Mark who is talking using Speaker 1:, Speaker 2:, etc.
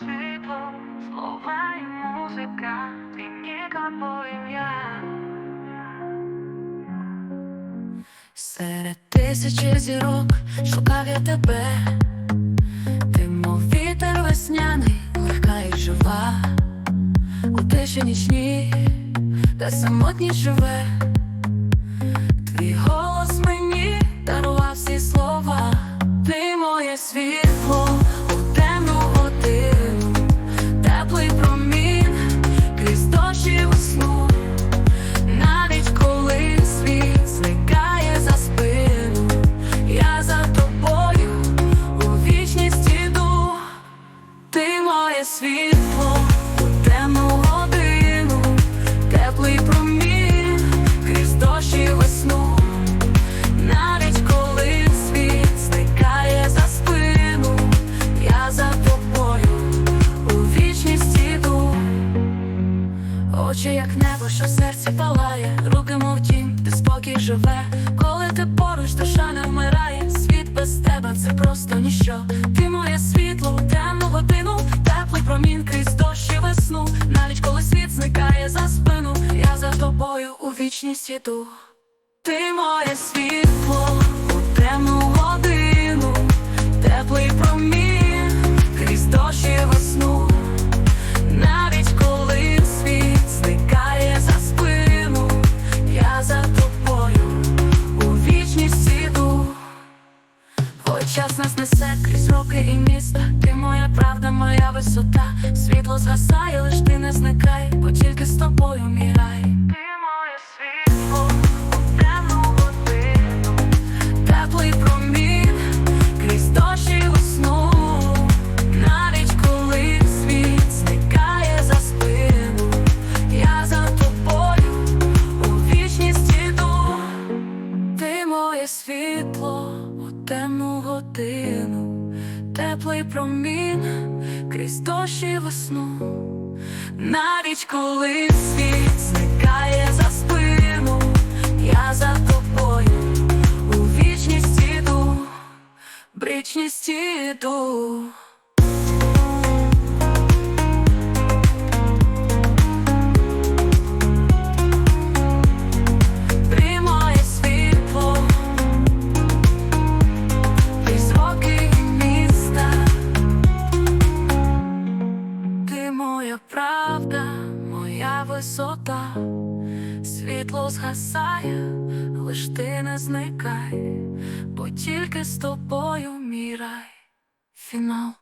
Speaker 1: світло, слова і музика, ти ніка ім'я.
Speaker 2: Серед тисячі зірок шукав я тебе, ти мов вітер весняний, легка і жива, у тиші нічній, де самотність живе, ти світло у темну годину, теплий промін крізь дощ і весну. Навіть коли світ зникає за спину, я за тобою у вічність іду. Очі, як небо, що в серці палає, руки, мов тінь, де спокій живе. Коли ти поруч, душа не вмирає. Світ без тебе це просто ніщо. Ти моє світло, вічність іду. Ти моє світло у темну годину, теплий промін крізь дощ і весну. Навіть коли світ зникає за спину, я за тобою у вічність іду. Ой, час нас несе крізь роки і міста. Ти моя правда, моя висота. Світло згасає, лиш ти не зникай, бо тільки
Speaker 1: темну
Speaker 2: теплий промін крізь дощ і весну. Навіть коли світ зникає моя правда, моя висота, світло згасає, лиш ти не зникай, бо тільки з тобою мій рай. Фінал.